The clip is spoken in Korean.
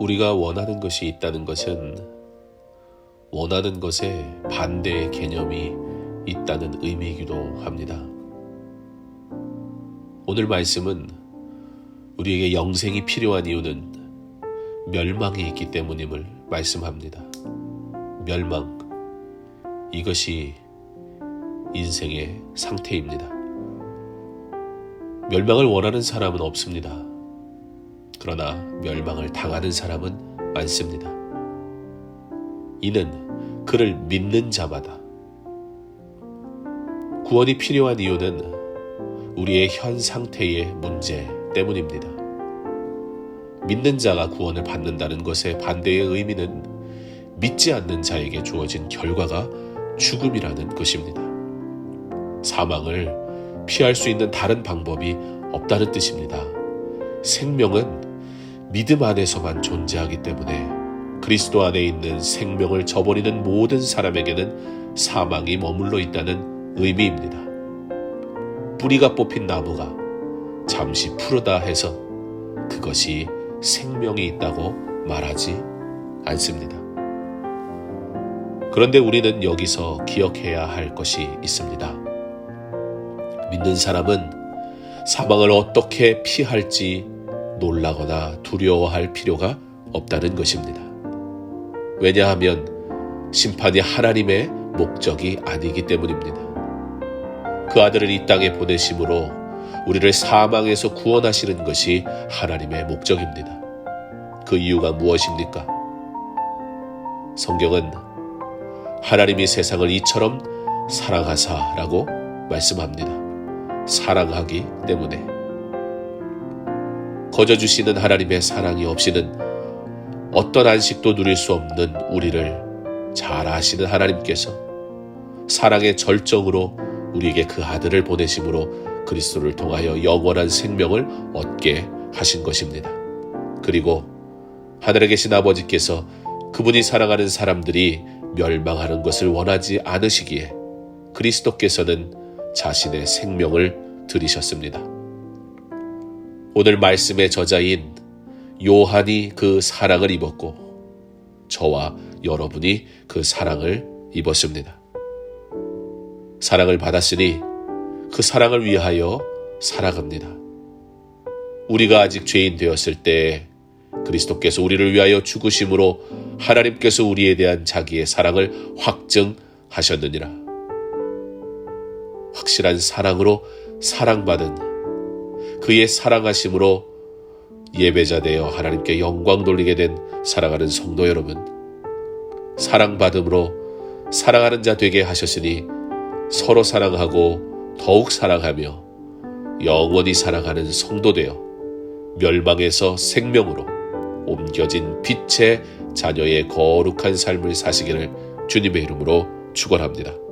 우리가 원하는 것이 있다는 것은 원하는 것에 반대의 개념이 있다는 의미이기도 합니다. 오늘 말씀은 우리에게 영생이 필요한 이유는 멸망이 있기 때문임을 말씀합니다. 멸망. 이것이 인생의 상태입니다. 멸망을 원하는 사람은 없습니다. 그러나 멸망을 당하는 사람은 많습니다. 이는 그를 믿는 자마다 구원이 필요한 이유는 우리의 현 상태의 문제 때문입니다. 믿는 자가 구원을 받는다는 것의 반대의 의미는 믿지 않는 자에게 주어진 결과가 죽음이라는 것입니다. 사망을 피할 수 있는 다른 방법이 없다는 뜻입니다. 생명은 믿음 안에서만 존재하기 때문에 그리스도 안에 있는 생명을 저버리는 모든 사람에게는 사망이 머물러 있다는 의미입니다. 뿌리가 뽑힌 나무가 잠시 푸르다 해서 그것이 생명이 있다고 말하지 않습니다. 그런데 우리는 여기서 기억해야 할 것이 있습니다. 믿는 사람은 사망을 어떻게 피할지 놀라거나 두려워할 필요가 없다는 것입니다. 왜냐하면 심판이 하나님의 목적이 아니기 때문입니다. 그 아들을 이 땅에 보내심으로 우리를 사망에서 구원하시는 것이 하나님의 목적입니다. 그 이유가 무엇입니까? 성경은 하나님이 세상을 이처럼 사랑하사라고 말씀합니다. 사랑하기 때문에. 거저 주시는 하나님의 사랑이 없이는 어떤 안식도 누릴 수 없는 우리를 잘 아시는 하나님께서 사랑의 절정으로 우리에게 그 아들을 보내심으로 그리스도를 통하여 영원한 생명을 얻게 하신 것입니다. 그리고 하늘에 계신 아버지께서 그분이 사랑하는 사람들이 멸망하는 것을 원하지 않으시기에 그리스도께서는 자신의 생명을 들이셨습니다. 오늘 말씀의 저자인 요한이 그 사랑을 입었고 저와 여러분이 그 사랑을 입었습니다. 사랑을 받았으니 그 사랑을 위하여 살아갑니다. 우리가 아직 죄인 되었을 때 그리스도께서 우리를 위하여 죽으심으로 하나님께서 우리에 대한 자기의 사랑을 확증하셨느니라. 확실한 사랑으로 사랑받은 그의 사랑하심으로 예배자 되어 하나님께 영광 돌리게 된 사랑하는 성도 여러분. 사랑받음으로 사랑하는 자 되게 하셨으니 서로 사랑하고 더욱 사랑하며 영원히 사랑하는 성도 되어 멸망에서 생명으로 옮겨진 빛의 자녀의 거룩한 삶을 사시기를 주님의 이름으로 축원합니다.